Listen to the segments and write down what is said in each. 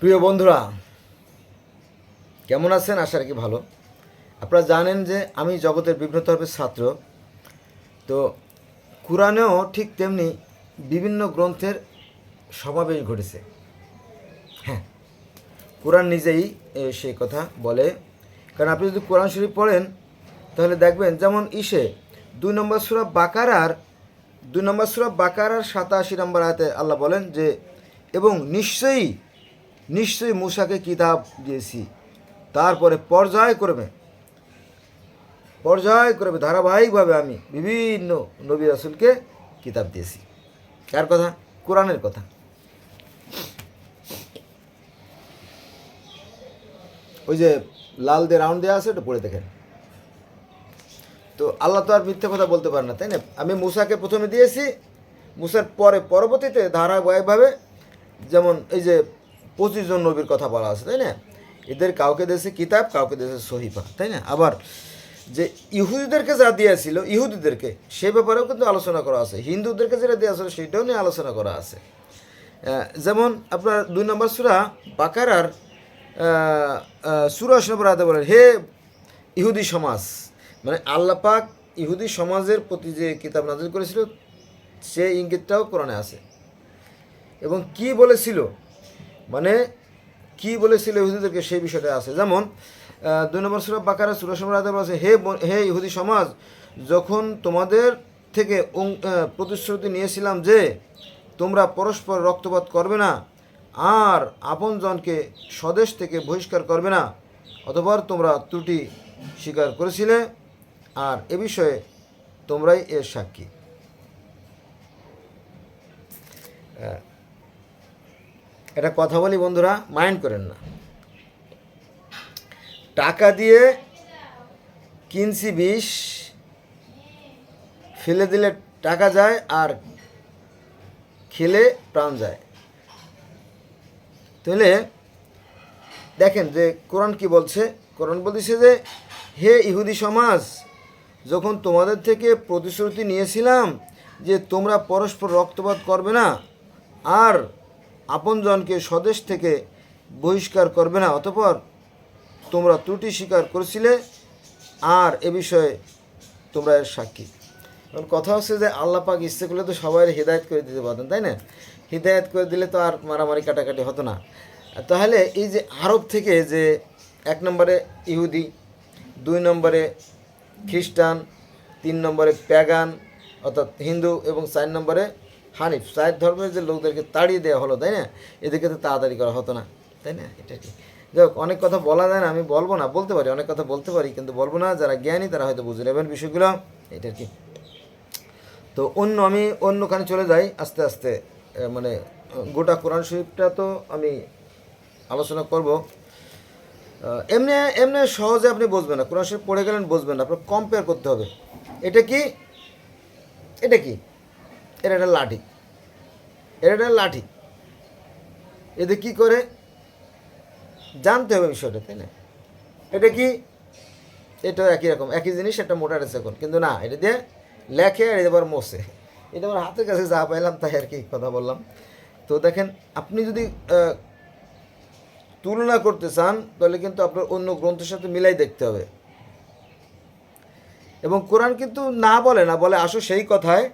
প্রিয় বন্ধুরা, কেমন আছেন? আশা রাখি ভালো। আপনারা জানেন যে আমি জগতের বিভিন্ন তরফের ছাত্র। তো কোরআনেও ঠিক তেমনি বিভিন্ন গ্রন্থের সমাবেশ ঘটেছে। হ্যাঁ কোরআন নিজেই সেই কথা বলে। কারণ আপনি যদি কোরআন শরীফ পড়েন, তাহলে দেখবেন যেমন ইসে, দুই নম্বর সুরা বাকারার, দুই নম্বর সুরা বাকারার সাতাশি নম্বর আয়াতে আল্লাহ বলেন যে, এবং নিশ্চয়ই নিশ্চয়ই মূসাকে কিতাব দিয়েছি। তারপরে পর্যায়ক্রমে পর্যায়ক্রমে ধারাবাহিকভাবে আমি বিভিন্ন নবী রাসুলকে কিতাব দিয়েছি। কার কথা? কোরআনের কথা। ওই যে লাল দিয়ে রাউন্ড দেওয়া আছে, ওটা পড়ে দেখেন। তো আল্লাহ তো আর মিথ্যা কথা বলতে পারে না, তাই না? আমি মুসাকে প্রথমে দিয়েছি, মুসার পরে পরবর্তীতে ধারাবাহিকভাবে যেমন এই যে পঁচিশ জন নবীর কথা বলা আছে, তাই না? এদের কাউকে দেশে কিতাব, কাউকে দেশে সহিফা, তাই না? আবার যে ইহুদিদেরকে যা দিয়েছিল, ইহুদিদেরকে, সে ব্যাপারেও কিন্তু আলোচনা করা আছে। হিন্দুদেরকে যেটা দেওয়া ছিল, সেটাও নিয়ে আলোচনা করা আছে। যেমন আপনার দুই নম্বর সুরা বাকারার সুরাশ নম্বর আদে বলেন, হে ইহুদি সমাজ মানে আল্লাহ পাক ইহুদি সমাজের প্রতি যে কিতাব নাজিল করেছিল, সে ইঙ্গিতটাও কোরআনে আছে। এবং কি বলেছিল? কি বলেছিল ইহুদিদেরকে সেই বিষয়টা আছে। যেমন দুই নম্বর সুরা বাকারা, সুরা সম্রাট আছে, হে হে ইহুদি সমাজ, যখন তোমাদের থেকে প্রতিশ্রুতি নিয়েছিলাম যে তোমরা পরস্পর রক্তপাত করবে না, আর আপনজনকে স্বদেশ থেকে বহিষ্কার করবে না অথবা তোমরা ত্রুটি স্বীকার করেছিলে, আর এ বিষয়ে তোমরাই এর সাক্ষী। একটা কথা বলি বন্ধুরা মাইন্ড করেন না। টাকা দিয়ে কিনছি বিষ, ফেলে দিলে টাকা যায় আর খেলে প্রাণ যায়। তাহলে দেখেন যে কোরআন কি বলছে? কোরআন বলতেছে যে, হে ইহুদি সমাজ, যখন তোমাদের থেকে প্রতিশ্রুতি নিয়েছিলাম যে তোমরা পরস্পর রক্তপাত করবে না, আর আপনজনকে স্বদেশ থেকে বহিষ্কার করবে না, অতপর তোমরা ত্রুটি স্বীকার করেছিলে আর এ বিষয়ে তোমরা এর সাক্ষী। এখন কথা হচ্ছে যে আল্লাহ পাক ইচ্ছে করলে তো সবাই হৃদায়ত করে দিতে পারতেন, তাই না? হৃদায়ত করে দিলে তো আর মারামারি কাটাকাটি হতো না। তাহলে এই যে আরব থেকে যে এক নম্বরে ইহুদি, দুই নম্বরে খ্রিস্টান, তিন নম্বরে প্যাগান, অর্থাৎ হিন্দু এবং চার নম্বরে হানিফ সাহেব ধর্মের যে লোকদেরকে তাড়িয়ে দেওয়া হলো, তাই না? এদেরকে তো তাড়াতাড়ি করা হতো না, তাই না? এটা কি যাই অনেক কথা বলা যায় না, আমি বলব না, বলতে পারি, অনেক কথা বলতে পারি, কিন্তু বলব না, যারা জ্ঞানী তারা হয়তো বুঝে নেবেন বিষয়গুলো, এটা কি তো অন্য আমি অন্যখানে চলে যাই, আস্তে আস্তে মানে গোটা কোরআন শরীফটা তো আমি আলোচনা করব। এমনি এমনি সহজে আপনি বুঝবেন না, কোরআন শরীফ পড়ে গেলেন বুঝবেন না, আপনার কম্পেয়ার করতে হবে। এটা কি? এটা কি? এটা একটা লাঠি। এটা একটা লাঠি। এতে কি করে? জানতে হবে বিষয়টা, তাই না? এটা কি? এটা একই রকম, একই জিনিস, একটা মোটার এখন। কিন্তু না, এটা দিয়ে লেখে আর এবার মোসে এটা আমার হাতের কাছে যা পাইলাম, তাই আর কি কথা বললাম। তো দেখেন, আপনি যদি তুলনা করতে চান, তাহলে কিন্তু আপনার অন্য গ্রন্থের সাথে মিলাই দেখতে হবে। এবং কোরআন কিন্তু না বলে না, বলে আসো সেই কথায়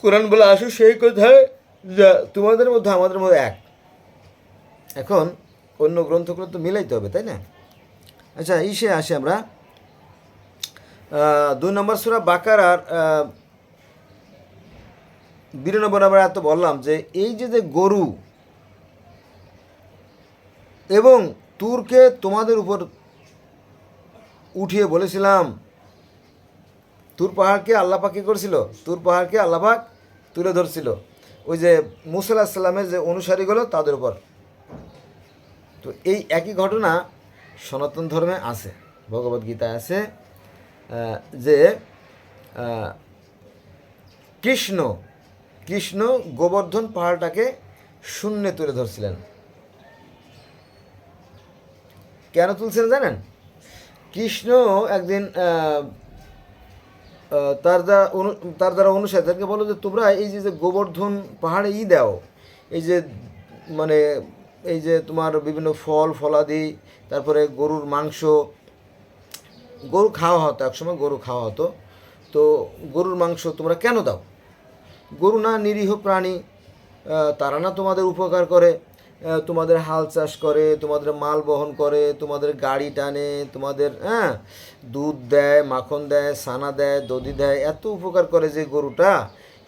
কোরআন বলে আসো সেই কথায় যা তোমাদের মধ্যে, আমাদের মধ্যে এক। এখন অন্য গ্রন্থগুলো তো মিলাইতে হবে, তাই না? আচ্ছা ইসে আসি আমরা। দুই নম্বর সুরা বাকার আর বিরানব্বই নম্বর এত বললাম যে, এই যে যে গরু এবং তুরকে তোমাদের উপর উঠিয়ে বলেছিলাম তুর পাহাড়কে আল্লাপাক কী করেছিল? তুর পাহাড়কে আল্লাপাক তুলে ধরছিল। ওই যে মুসাল্লাহ সাল্লামের যে অনুসারীগুলো তাদের উপর। তো এই একই ঘটনা সনাতন ধর্মে আছে ভগবদ্গীতায় আছে যে কৃষ্ণ কৃষ্ণ গোবর্ধন পাহাড়টাকে শূন্যে তুলে ধরছিলেন। কেন তুলছিলেন জানেন? কৃষ্ণ একদিন তার দ্বারা তার দ্বারা অনুসারী, তাদেরকে বলো যে তোমরা এই যে গোবর্ধন পাহাড়ে ই দাও, এই যে মানে এই যে তোমার বিভিন্ন ফল, ফলাদি, তারপরে গরুর মাংস, গরু খাওয়া হতো, একসময় গরু খাওয়া হতো, তো গরুর মাংস তোমরা কেন দাও? গরু না নিরীহ প্রাণী তারা না তোমাদের উপকার করে তোমাদের হাল চাষ করে, তোমাদের মাল বহন করে, তোমাদের গাড়ি টানে, তোমাদের হ্যাঁ দুধ দেয়, মাখন দেয়, ছানা দেয়, দধি দেয়, এত উপকার করে যে গরুটা,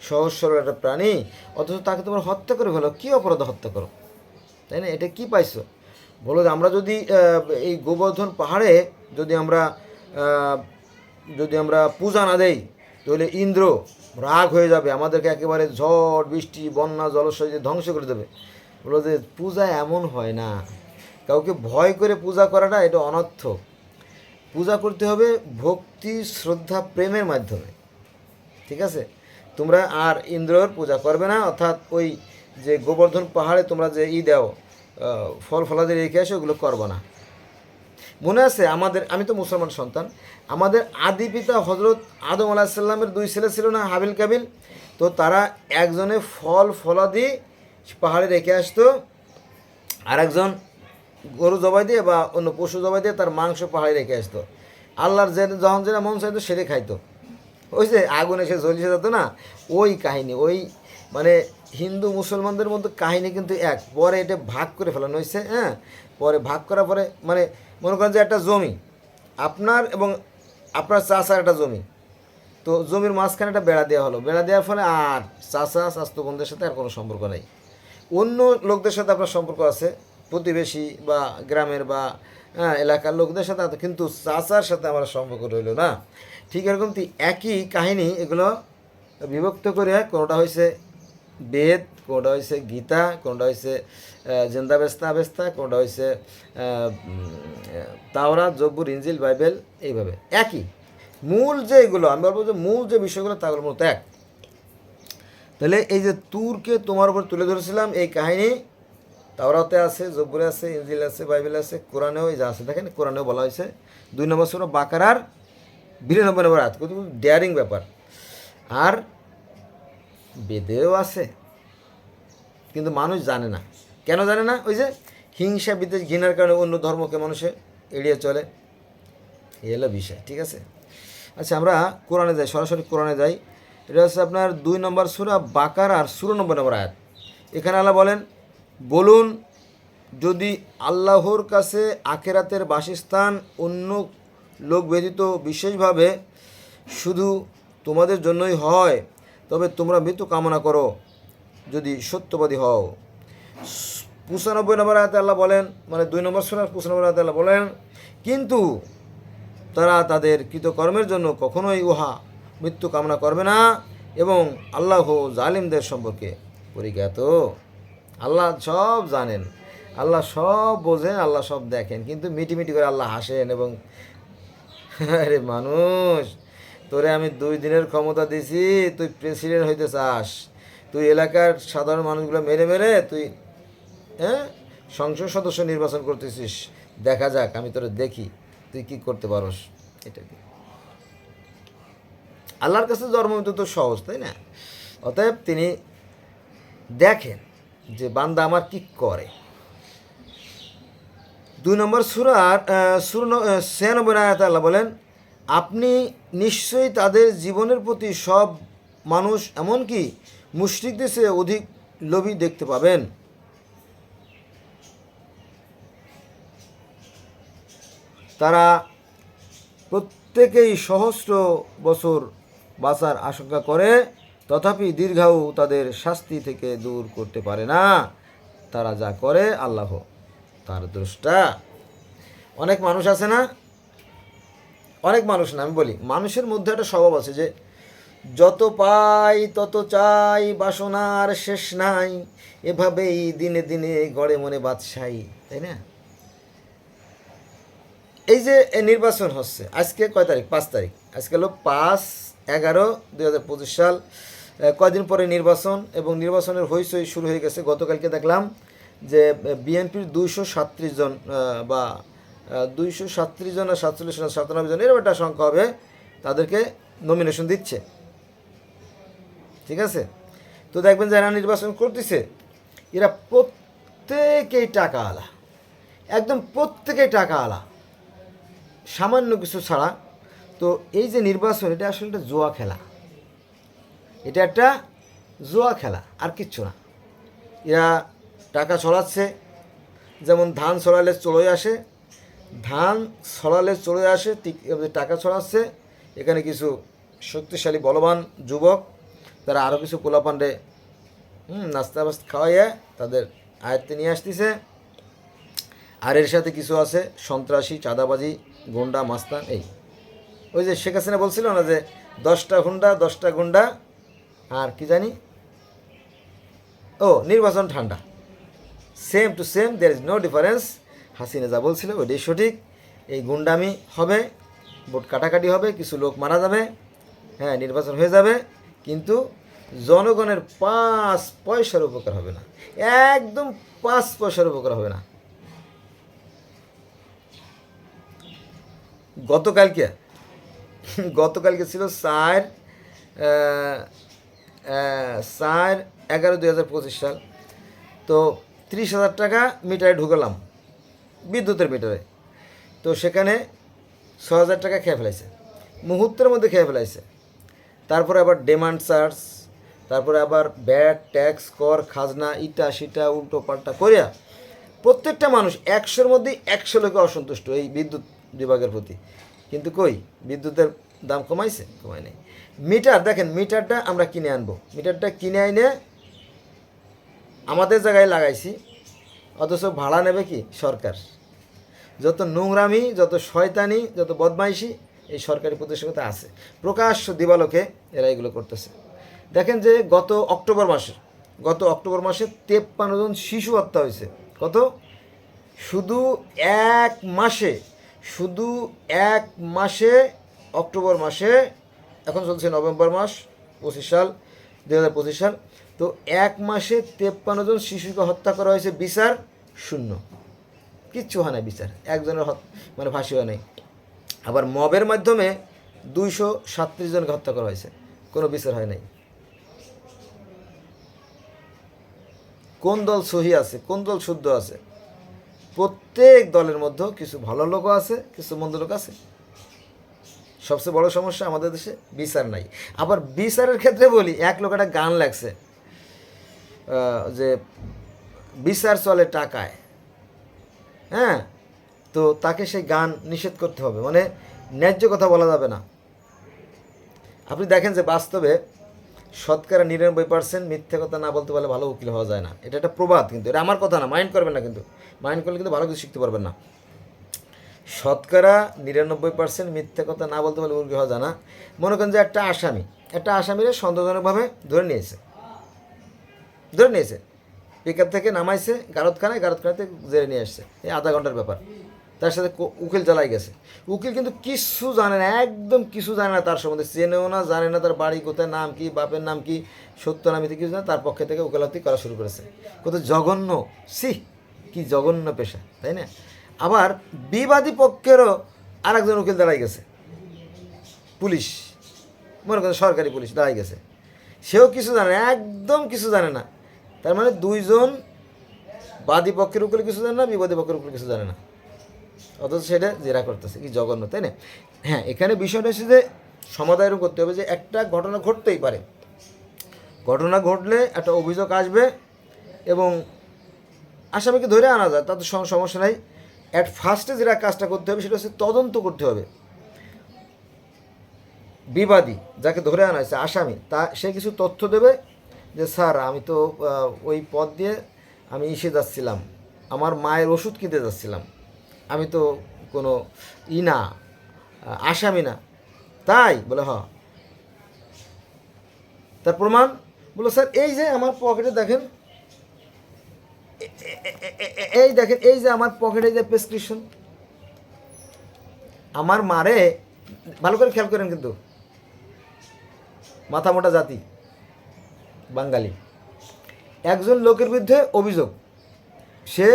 সহজ সরল একটা প্রাণী, অথচ তাকে তোমরা হত্যা করে ফেলো। কী অপরাধ হত্যা করো? তাই না? এটা কি পাইছো? বলো আমরা যদি এই গোবর্ধন পাহাড়ে যদি আমরা যদি আমরা পূজা না দেই, তাহলে ইন্দ্র রাগ হয়ে যাবে, আমাদেরকে একেবারে ঝড়, বৃষ্টি, বন্যা, জলশয় ধ্বংস করে দেবে। বলো যে পূজা এমন হয় না। কাউকে ভয় করে পূজা করাটা এটা অনর্থক পূজা করতে হবে ভক্তি, শ্রদ্ধা, প্রেমের মাধ্যমে। ঠিক আছে? তোমরা আর ইন্দ্রর পূজা করবে না, অর্থাৎ ওই যে গোবর্ধন পাহাড়ে তোমরা যে ই দাও ফল ফলাদি রেখে আসো ওগুলো করব না। মনে আছে আমাদের, আমি তো মুসলমান সন্তান, আমাদের আদি পিতা হজরত আদম আলাহিসাল্লামের দুই ছেলে ছিল না হাবিল কাবিল? তো তারা একজনে ফল ফলাদি পাহাড়ে রেখে আসতো। আর একজন গরু জবাই দিয়ে বা অন্য পশু জবাই দিয়ে তার মাংস পাহাড়ে রেখে আসতো। আল্লাহর যে যখন যেটা মন চাইতো সেটাই খাইতো। ওই যে আগুন এসে জ্বলিয়ে যেত না, ওই কাহিনী, ওই মানে হিন্দু মুসলমানদের মধ্যে কাহিনী কিন্তু এক। পরে এটা ভাগ করে ফেলানো হয়েছে হ্যাঁ? পরে ভাগ করার পরে মানে মনে করেন যে একটা জমি, আপনার এবং আপনার চাষার একটা জমি। তো জমির মাঝখানে একটা বেড়া দেওয়া হলো। বেড়া দেওয়ার ফলে আর চাষা স্বাস্থ্য বন্ধুদের সাথে আর কোনো সম্পর্ক নেই। অন্য লোকদের সাথে আপনার সম্পর্ক আছে প্রতিবেশী বা গ্রামের বা হ্যাঁ, এলাকার লোকদের সাথে কিন্তু চাচার সাথে আমার সম্পর্ক রইল না। ঠিক এরকম একই কাহিনী এগুলো বিভক্ত করে কোনোটা হয়েছে বেদ কোনোটা হয়েছে গীতা কোনোটা হয়েছে জেন্দা বেস্তা বেস্তা কোনোটা হয়েছে তাওরা জব্বুর ইঞ্জিল বাইবেল এইভাবে। একই। মূল যে এগুলো আমি বলব যে মূল যে বিষয়গুলো তাগুলোর মতো এক। তাহলে এই যে তুরকে তোমার উপর তুলে ধরেছিলাম, এই কাহিনী তাওরাতে আছে, জব্বুরে আছে ইঞ্জিল আছে, বাইবেল আছে, কোরআনেও যা আছে, দেখেন কোরআনেও বলা হয়েছে। দুই নম্বর সুরা বাকারার বিরানব্বই নম্বর আয়াত কিন্তু ডেয়ারিং ব্যাপার। আর বেদেও আছে, কিন্তু মানুষ জানে না। কেন জানে না? ওই যে হিংসা, বিদ্বেষ, ঘৃণার কারণে অন্য ধর্মকে মানুষে এড়িয়ে চলে। হলো বিষয়, ঠিক আছে? আচ্ছা আমরা কোরআনে যাই, সরাসরি কোরআনে যাই। এটা হচ্ছে আপনার দুই নম্বর সুরা বাকার আর ষোলো নম্বর নম্বর আয়াত। এখানে আল্লাহ বলেন, বলুন, যদি আল্লাহর কাছে আখেরাতের বাসস্থান অন্য লোক ব্যতীত বিশেষভাবে শুধু তোমাদের জন্যই হয়, তবে তোমরা মৃত্যু কামনা করো, যদি সত্যবাদী হও। পঁচানব্বই নম্বর আয়াতে আল্লাহ বলেন মানে দুই নম্বর সোনার পঁচানব্বই আয়াতে আল্লাহ বলেন, কিন্তু তারা তাদের কৃতকর্মের জন্য কখনোই উহা মৃত্যু কামনা করবে না এবং আল্লাহ জালিমদের সম্পর্কে পরিজ্ঞাত। আল্লাহ সব জানেন, আল্লাহ সব বোঝেন, আল্লাহ সব দেখেন, কিন্তু মিটিমিটি করে আল্লাহ হাসেন এবং আরে মানুষ, তোরে আমি দুই দিনের ক্ষমতা দিছি, তুই প্রেসিডেন্ট হইতে চাস, তুই এলাকার সাধারণ মানুষগুলো মেরে মেরে তুই হ্যাঁ? সংসদ সদস্য নির্বাচন করতেছিস, দেখা যাক, আমি তোরে দেখি, তুই কি করতে পারস এটা কি আল্লাহর কাছে জন্মমৃত্যু তো সহজ, তাই না? অতএব তিনি দেখেন যে বান্দা আমার কি করে। দুই নম্বর সুরার সুর ছিয়ানব্বই আয়াত আল্লাহ বলেন, আপনি নিশ্চয়ই তাদের জীবনের প্রতি সব মানুষ এমনকি মুশরিকদের চেয়ে অধিক লোভী দেখতে পাবেন। তারা প্রত্যেকেই সহস্র বছর বাঁচার আশঙ্কা করে, তথাপি দীর্ঘায়ু তাদের শাস্তি থেকে দূর করতে পারে না। তারা যা করে, আল্লাহ তার দ্রষ্টা। অনেক মানুষ আছে না? অনেক মানুষ না, আমি বলি, মানুষের মধ্যে একটা স্বভাব আছে যে, যত পাই তত চাই বাসনার শেষ নাই, এভাবেই দিনে দিনে গড়ে মনে বাদশাহী, তাই না? এই যে নির্বাচন হচ্ছে, আজকে কয় তারিখ? পাঁচ তারিখ। আজকে হলো পাঁচ এগারো, দুই হাজার পঁচিশ সাল কয়দিন পরে নির্বাচন এবং নির্বাচনের হইচই শুরু হয়ে গেছে। গতকালকে দেখলাম যে বিএনপির দুইশো সাতত্রিশ জন বা দুইশো সাতত্রিশ জন আর সাতচল্লিশ জন, সাতানব্বই জন, এরকম একটা সংখ্যা হবে, তাদেরকে নমিনেশন দিচ্ছে। ঠিক আছে? তো দেখবেন যারা নির্বাচন করতেছে, এরা প্রত্যেক প্রত্যেকেই টাকা আলা একদম প্রত্যেকেই টাকা আলা সামান্য কিছু ছাড়া তো এই যে নির্বাচন, এটা আসলে একটা জুয়া খেলা। এটা একটা জুয়া খেলা, আর কিচ্ছু না। এরা টাকা ছড়াচ্ছে, যেমন ধান ছড়ালে চলে আসে, ধান ছড়ালে চলে আসে টাকা ছড়াচ্ছে। এখানে কিছু শক্তিশালী, বলবান যুবক, তারা আরও কিছু পোলাপান্ডে হুম, নাস্তা বাস্তা খাওয়াইয়া তাদের আয়ত্তে নিয়ে আসতেছে। আর এর সাথে কিছু আছে, সন্ত্রাসী, চাঁদাবাজি, গুন্ডা, মাস্তান, এই। ওই যে শেখ হাসিনা বলছিল না যে দশটা হুন্ডা, দশটা গুন্ডা আর কি জানি? ও, নির্বাচন ঠান্ডা। Same to same there is no difference Hasina যা বলছিল ওইটাই সঠিক। এই গুন্ডামি হবে, ভোট কাটাকাটি হবে, কিছু লোক মারা যাবে হ্যাঁ নির্বাচন হয়ে যাবে, কিন্তু জনগণের পাঁচ পয়সার উপকার হবে না। একদম পাঁচ পয়সার উপকার হবে না। গতকালকে গতকালকে ছিল আহ, চার এগারো দুই হাজার পঁচিশ সাল। তো ত্রিশ হাজার টাকা মিটারে ঢুকালাম বিদ্যুতের মিটারে। তো সেখানে ছ হাজার টাকা খেয়ে ফেলাইছে মুহূর্তের মধ্যে খেয়ে ফেলাইছে। তারপরে আবার ডিমান্ড চার্জ তারপরে আবার ব্যাট ট্যাক্স কর খাজনা ইটা সিটা উল্টো পাল্টা করিয়া প্রত্যেকটা মানুষ একশোর মধ্যে একশো লোকে অসন্তুষ্ট এই বিদ্যুৎ বিভাগের প্রতি। কিন্তু কই? বিদ্যুতের দাম কমাইছে? কমায় নেই। মিটার, দেখেন, মিটারটা আমরা কিনে আনব। মিটারটা কিনে আইনে আমাদের জায়গায় লাগাইছি, অথচ ভাড়া নেবে কি? সরকার। যত নোংরামি, যত শয়তানি, যত বদমাইশি, এই সরকারি প্রতিষ্ঠানতে আছে। প্রকাশ্য দিবালোকে এরা এগুলো করতেছে। দেখেন যে গত অক্টোবর মাসে, গত অক্টোবর মাসে তেপ্পান্ন জন শিশু হত্যা হয়েছে। কত? শুধু এক মাসে শুধু এক মাসে, অক্টোবর মাসে, এখন চলছে নভেম্বর মাস, পঁচিশ সাল দু হাজার পঁচিশ সাল। তো এক মাসে তেপ্পান্ন জন শিশুকে হত্যা করা হয়েছে, বিচার শূন্য। কিচ্ছু হয় না বিচার, একজনের হত- মানে ফাঁসি হয় নাই। আবার মবের মাধ্যমে দুইশো সাতত্রিশ জনকে হত্যা করা হয়েছে, কোনো বিচার হয় নাই। কোন দল সহি আছে, কোন দল শুদ্ধ আছে? প্রত্যেক দলের মধ্যে কিছু ভালো লোকও আছে, কিছু মন্দ লোক আছে। সবচেয়ে বড় সমস্যা আমাদের দেশে বিচার নাই। আবার বিচারের ক্ষেত্রে বলি, এক লোক একটা গান লাগছে যে বিচার চলে টাকায়। হ্যাঁ? তো তাকে সেই গান নিষেধ করতে হবে। মানে ন্যায্য কথা বলা যাবে না। আপনি দেখেন যে বাস্তবে শতকরা নিরানব্বই পার্সেন্ট মিথ্যে কথা না বলতে পারলে ভালো উকিল হওয়া যায় না। এটা একটা প্রবাদ কিন্তু, এটা আমার কথা না, মাইন্ড করবেন না কিন্তু। মাইন্ড করলে কিন্তু ভালো কিছু শিখতে পারবেন না। শতকরা নিরানব্বই পার্সেন্ট মিথ্যে কথা না বলতে পারলে উকিল হওয়া যায় না। মনে করেন যে একটা আসামি, একটা আসামিরে সন্দেহজনকভাবে ধরে নিয়েছে। ধরে নিয়েছে। পিক থেকে নামাইছে, গারদখানায়, গারদখানাতে জেরে নিয়ে আসছে। এই আধা ঘণ্টার ব্যাপার। তার সাথে উকিল জ্বালাই গেছে। উকিল কিন্তু কিছু জানে না, একদম কিছু জানে না তার সম্বন্ধে। চেনেও না, জানে না তার বাড়ি কোথায়, নাম কি, বাপের নাম কি, সত্য নামিতে কিছু না, তার পক্ষে থেকে উকিলাতি করা শুরু করেছে। কত জঘন্য সি কি জঘন্য পেশা, তাই না? আবার বিবাদী পক্ষেরও আর একজন উকিল দাঁড়াই গেছে। পুলিশ, মনে করেন সরকারি পুলিশ দাঁড়াই গেছে। সেও কিছু জানে না, একদম কিছু জানে না। তার মানে দুইজন বাদী পক্ষের উপরে কিছু জানে না, বিবাদী পক্ষের উপরে কিছু জানে না। অথচ সেটা জেরা করতেছে, কি জঘন্য, তাই না? হ্যাঁ এখানে বিষয়টা হচ্ছে যে সমাধান করতে হবে যে একটা ঘটনা ঘটতেই পারে। ঘটনা ঘটলে একটা অভিযোগ আসবে এবং আসামিকে ধরে আনা যায়, তাতে সমস্যা নাই। অ্যাট ফার্স্টে যেটা কাজটা করতে হবে, সেটা হচ্ছে তদন্ত করতে হবে। বিবাদী, যাকে ধরে আনা হয়েছে, আসামি, তা সে কিছু তথ্য দেবে যে, স্যার, আমি তো ওই পথ দিয়ে আমি ইসে যাচ্ছিলাম। আমার মায়ের ওষুধ কিনতে যাচ্ছিলাম। আমি তো কোনো ই না আসামি না। তাই? বলে হ তার প্রমাণ? বলো, স্যার, এই যে আমার পকেটে দেখেন এই দেখেন, এই যে আমার পকেটে যে প্রেসক্রিপশন আমার মারে, ভালো করে খেয়াল করেন কিন্তু, মাথা মোটা জাতি, বাঙালি। একজন লোকের বিরুদ্ধে অভিযোগ, সে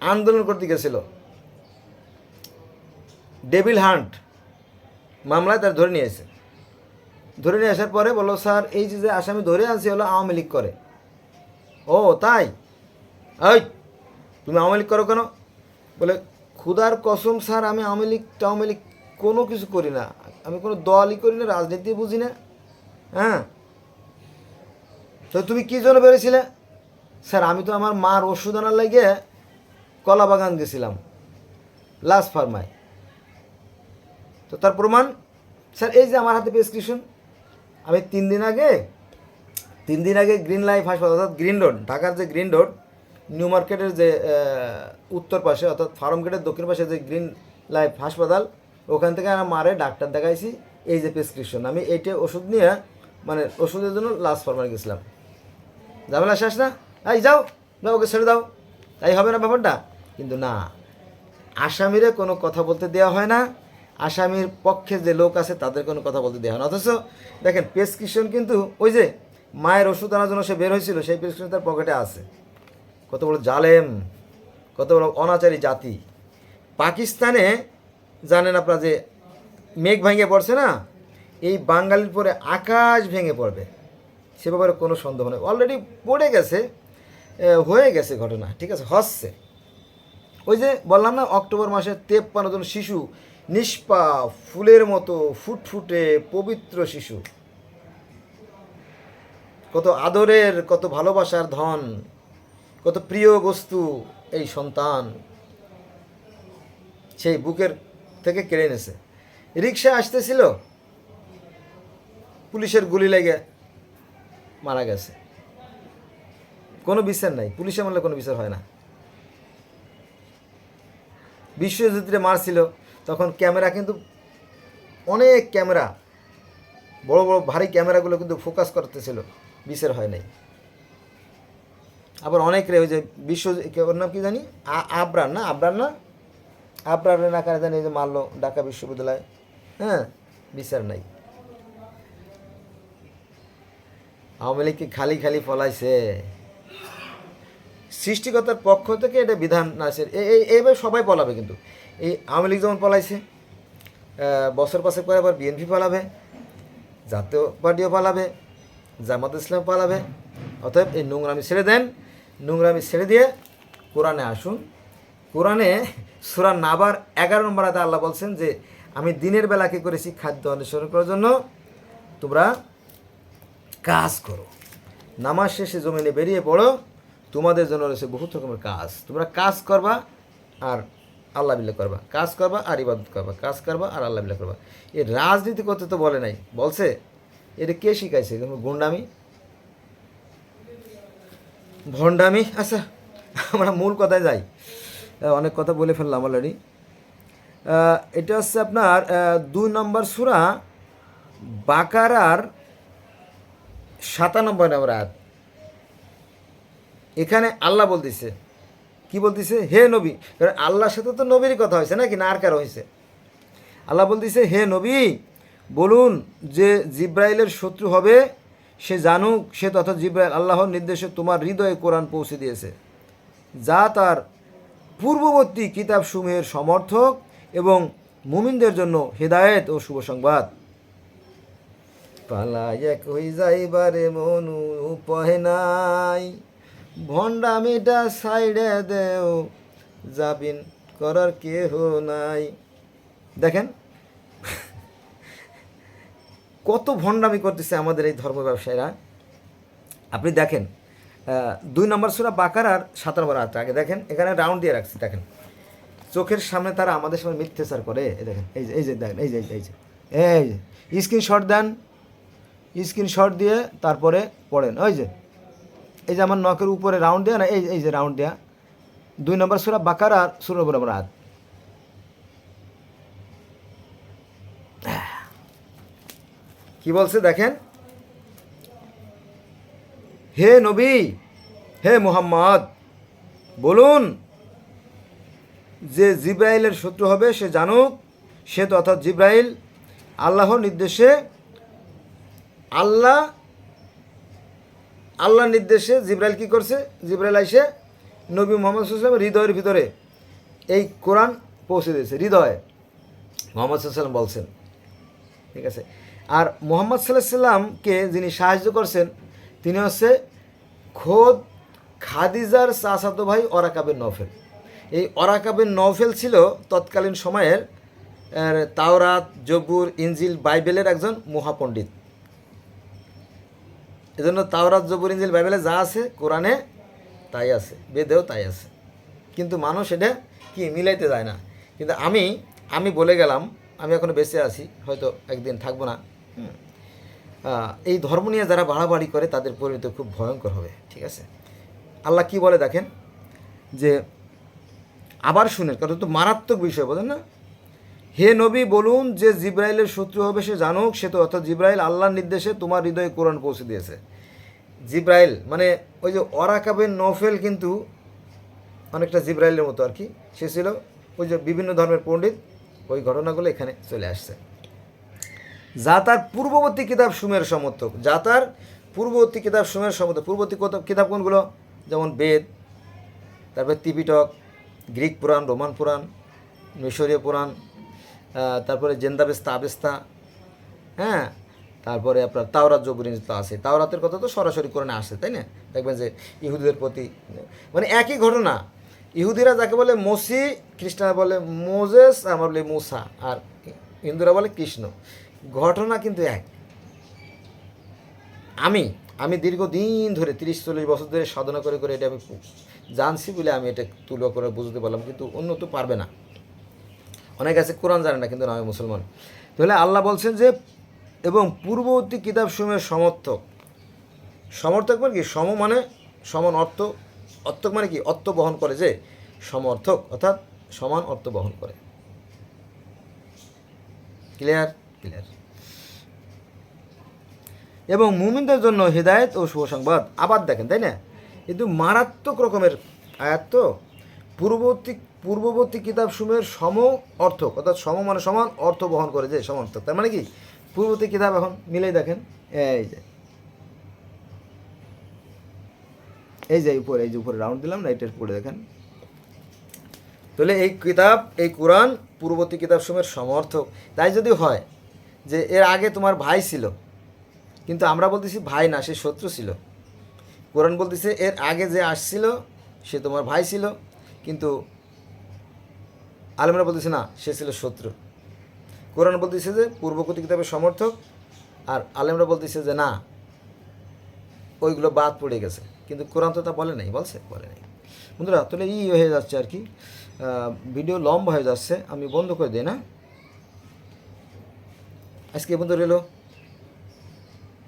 আন্দোলন করতে গেছিল। ডেভিল হান্ট মামলায় তার ধরে নিয়ে এসে ধরে নিয়ে আসার পরে বলো স্যার, এই যে আসামি ধরে আনছি হলো আওয়ামী লীগ করে। ও, তাই? ওই তুমি আওয়ামী লীগ করো কেন? বলে, খুদার কসম, স্যার, আমি আওয়ামী লীগ টাওয়ামী লীগ কোনো কিছু করি না। আমি কোনো দলই করি না, রাজনীতি বুঝি না। হ্যাঁ? তো তুমি কী জন্য বেরিয়েছিলে? স্যার, আমি তো আমার মার ওষুধ আনার লাগে কলা বাগান গেছিলাম লাস্ট ফার্মায়। তো তার প্রমাণ? স্যার, এই যে আমার হাতে প্রেসক্রিপশন আমি তিন দিন আগে, তিন দিন আগে গ্রিন লাইফ হাসপাতাল অর্থাৎ গ্রিন রোড ঢাকার যে গ্রিন রোড নিউ মার্কেটের যে উত্তর পাশে, অর্থাৎ ফার্ম গেটের দক্ষিণ পাশে যে গ্রিন লাইফ হাসপাতাল ওখান থেকে আমার মারে ডাক্তার দেখাইছি, এই যে প্রেসক্রিপশন আমি এইটা ওষুধ নিয়ে মানে ওষুধের জন্য লাস্ট ফার্মার গেছিলাম। ঝামেলা শেষ না? এই যাও যাও, ওকে ছেড়ে দাও। তাই হবে না ব্যাপারটা? কিন্তু না, আসামিরে কোনো কথা বলতে দেওয়া হয় না। আসামির পক্ষে যে লোক আছে, তাদের কোনো কথা বলতে দেওয়া হয় না। অথচ দেখেন প্রেসক্রিপশন কিন্তু ওই যে মায়ের ওষুধ আনার জন্য সে বের হয়েছিল, সেই প্রেসক্রিপশন তার পকেটে আছে। কত বড় জালেম, কত বড় অনাচারী জাতি। পাকিস্তানে জানেন আপনারা যে মেঘ ভেঙে পড়ছে না? এই বাঙালির পরে আকাশ ভেঙে পড়বে। সে ব্যাপারে কোনো সন্দেহ নেই। অলরেডি পড়ে গেছে হয়ে গেছে ঘটনা। ঠিক আছে, হচ্ছে। ওই যে বললাম না, অক্টোবর মাসে তেপ্পান্ন জন শিশু নিষ্পা, ফুলের মতো ফুটফুটে পবিত্র শিশু। কত আদরের, কত ভালোবাসার ধন, কত প্রিয় বস্তু এই সন্তান। সেই বুকের থেকে কেড়ে এনেছে। রিক্সা আসতেছিল, পুলিশের গুলি লেগে মারা গেছে। কোনো বিচার নাই পুলিশে মারলে কোনো বিচার হয় না। বিশ্বজিৎরে মারছিল তখন ক্যামেরা কিন্তু অনেক ক্যামেরা, বড় বড় ভারী ক্যামেরাগুলো কিন্তু ফোকাস করতেছিল বিচার হয় নাই। আবার অনেক রে ওই যে বিশ্ব ওর নাম কি জানি? আ- আবরার না? আবরার না? আবরার না কারে জানি যে মারলো ঢাকা বিশ্ববিদ্যালয়। হ্যাঁ বিচার নাই। আওয়ামী লীগকে খালি খালি ফলাইছে? সৃষ্টিকর্তার পক্ষ থেকে এটা বিধান আছে। এই এইভাবে সবাই পলাবে কিন্তু। এই আওয়ামী লীগ যেমন পলাইছে বছর পাশে পরে আবার বিএনপি পালাবে, জাতীয় পার্টিও পালাবে, জামাত ইসলাম পালাবে। অতএব এই নোংরামি ছেড়ে দেন, নোংরামি ছেড়ে দিয়ে কোরআনে আসুন। কোরআনে সুরা নাবার এগারো নম্বর আয়তে আল্লাহ বলছেন যে, আমি দিনের বেলা কী করেছি? খাদ্য অনুসরণ করার জন্য তোমরা কাজ করো। নামাজ শেষে জমিনে বেরিয়ে পড়ো, তোমাদের জন্য রয়েছে বহুত রকমের কাজ। তোমরা কাজ করবা আর আল্লাহ বিল্লাহ করবা। কাজ করবা আর ইবাদত করবা। কাজ করবা আর আল্লাহ বিল্লাহ করবা। এই রাজনীতি করতে তো বলে নাই। বলছে, এটা কে শিখাইছে? গুন্ডামি? ভণ্ডামি? আচ্ছা আমরা মূল কথায় যাই। অনেক কথা বলে ফেললাম অলরেডি এটা হচ্ছে আপনার দুই নম্বর সুরা বাকারার সাতানব্বই নম্বর আয়াত। এখানে আল্লাহ বলতেছে কি বলতেছে? হে নবী। কারণ আল্লাহর সাথে তো নবীরই কথা হয়েছে নাকি? না আর কারও হয়েছে? আল্লাহ বলতেছে, হে নবী, বলুন যে জিব্রাইলের শত্রু হবে, সে জানুক, সে তথা জিব্রাইল আল্লাহর নির্দেশে তোমার হৃদয়ে কোরআন পৌঁছে দিয়েছে। যা তার পূর্ববর্তী কিতাবসমূহের সমর্থক এবং মুমিনদের জন্য হেদায়েত ও শুভ সংবাদ। পালায়ক হই যাইবারে মনু উপায় নাই। ভণ্ডামিটা সাইডে দেও যাবিন করার কেহ নাই। দেখেন কত ভণ্ডামি করতেছে আমাদের এই ধর্ম ব্যবসায়ীরা। আপনি দেখেন দুই নম্বর সুরা বাকার আর সাত নম্বর আটটা আগে দেখেন এখানে রাউন্ড দিয়ে রাখছি দেখেন। চোখের সামনে তারা আমাদের সামনে মিথ্যাচার করে দেখেন এই যে এই যে দেখেন এই যে, এই যে এই যে। স্ক্রিনশট দেন স্ক্রিনশট দিয়ে তারপরে পড়েন ওই যে। এই যে আমার নখের উপরে রাউন্ড দেওয়া না, এই এই যে রাউন্ড দেয়া, দুই নম্বর সুরা বাকার আর সুর নম্বর হাত। কি বলছে দেখেন? হে নবী, হে মুহাম্মদ, বলুন, যে জিব্রাইলের শত্রু হবে, সে জানুক, সে অর্থাৎ জিব্রাইল আল্লাহর নির্দেশে আল্লাহ আল্লাহর নির্দেশে জিব্রাইল কি করছে? জিব্রাইল আইসে নবী মোহাম্মদ সাল্লাম হৃদয়ের ভিতরে এই কোরআন পৌঁছে দিয়েছে, হৃদয়ে। মোহাম্মদ সাল্লাম বলছেন, ঠিক আছে? আর মোহাম্মদ সাল্লাহ সাল্লামকে যিনি সাহায্য করছেন, তিনি হচ্ছে খোদ খাদিজার চাচাতো ভাই অরাকাবের নফেল এই অরাকাবের নফেল ছিল তৎকালীন সময়ের তাওরাত, জবুর ইঞ্জিল বাইবেলের একজন মহাপণ্ডিত। এজন্য তাওরাত, জবুর ইঞ্জিল বাইবেলে যা আছে কোরআনে তাই আছে, বেদেও তাই আছে। কিন্তু মানুষ এটা কি মিলাইতে যায় না। কিন্তু আমি আমি বলে গেলাম, আমি এখনও বেঁচে আছি, হয়তো একদিন থাকব না। এই ধর্ম নিয়ে যারা বাড়াবাড়ি করে, তাদের পরিণতি খুব ভয়ঙ্কর হবে, ঠিক আছে? আল্লাহ কি বলে দেখেন? যে, আবার শুনেন কারণ তো মারাত্মক বিষয় বলেন না? হে নবী, বলুন যে জিব্রাইলের শত্রু হবে, সে জানুক, সে তো অর্থাৎ জিব্রাইল আল্লাহর নির্দেশে তোমার হৃদয়ে কোরআন পৌঁছে দিয়েছে। জিব্রাইল মানে ওই যে অরাকাবের নফেল কিন্তু অনেকটা জিব্রাইলের মতো আর কি। সে ছিল ওই যে বিভিন্ন ধর্মের পণ্ডিত, ওই ঘটনাগুলো এখানে চলে আসছে। যা তার পূর্ববর্তী কিতাব সুমের সমর্থক, যা তার পূর্ববর্তী কিতাব সুমের সমর্থক, পূর্ববর্তী কত- কিতাব কোনগুলো? যেমন বেদ, তারপরে ত্রিপিটক, গ্রিক পুরাণ, রোমান পুরাণ, মিশরীয় পুরাণ তারপরে জেন্দাবেস্তা আবেস্তা হ্যাঁ? তারপরে আপনার তাওরাত জবুরিন তো আছে। তাওরাতের কথা তো সরাসরি কোরআনে আসে, তাই না? দেখবেন যে ইহুদিদের প্রতি মানে একই ঘটনা। ইহুদিরা যাকে বলে মসি, খ্রিস্টানরা বলে মোজেস আমার বলে মুসা, আর হিন্দুরা বলে কৃষ্ণ। ঘটনা কিন্তু এক। আমি আমি দীর্ঘদিন ধরে, তিরিশ, চল্লিশ বছর ধরে সাধনা করে করে এটা আমি জানছি বলে আমি এটা তুলো করে বুঝতে পারলাম, কিন্তু অন্য তো পারবে না। অনেক আছে, কোরআন জানে না, কিন্তু আমি মুসলমান। তাহলে আল্লাহ বলছেন যে, এবং পূর্ববর্তী কিতাব সমূহের সমর্থক। সমর্থক মানে কি? সম মানে সমান অর্থ, অর্থক মানে কি? অর্থ বহন করে যে, সমর্থক, অর্থাৎ সমান অর্থ বহন করে। ক্লিয়ার ক্লিয়ার এবং মুমিনদের জন্য হৃদায়ত ও শুভ সংবাদ। আবার দেখেন, তাই না? কিন্তু মারাত্মক রকমের আয়াত তো। পূর্ববর্তী পূর্ববর্তী কিতাব সমূহের সম অর্থক, অর্থাৎ সম মানে সমান, অর্থ বহন করে যে সমর্থক তার মানে কি? পূর্ববর্তী কিতাব এখন মিলেই দেখেন, এই যে। এই যে উপরে, এই যে উপরে রাউন্ড দিলাম না এটার পড়ে দেখেন। তাহলে এই কিতাব, এই কোরআন পূর্ববর্তী কিতাব সমূহের সমর্থক তাই যদি হয় যে এর আগে তোমার ভাই ছিল, কিন্তু আমরা বলতেছি ভাই না, সে শত্রু ছিল। কোরআন বলতেছে, এর আগে যে আসছিল, সে তোমার ভাই ছিল। কিন্তু আলমরা বলতেছে, না, সে ছিল শত্রু। কোরআন বলতেছে যে, পূর্ববর্তী কিতাবের সমর্থক, আর আলেমরা বলতেছে যে, না, ওইগুলো বাদ পড়ে গেছে। কিন্তু কোরআন তো তা বলে নাই, বলছে, বলে নাই। বন্ধুরা, তাহলে ই হয়ে যাচ্ছে আর কি। ভিডিও লম্বা হয়ে যাচ্ছে, আমি বন্ধ করে দিই, না? আজকে বন্ধু রইল।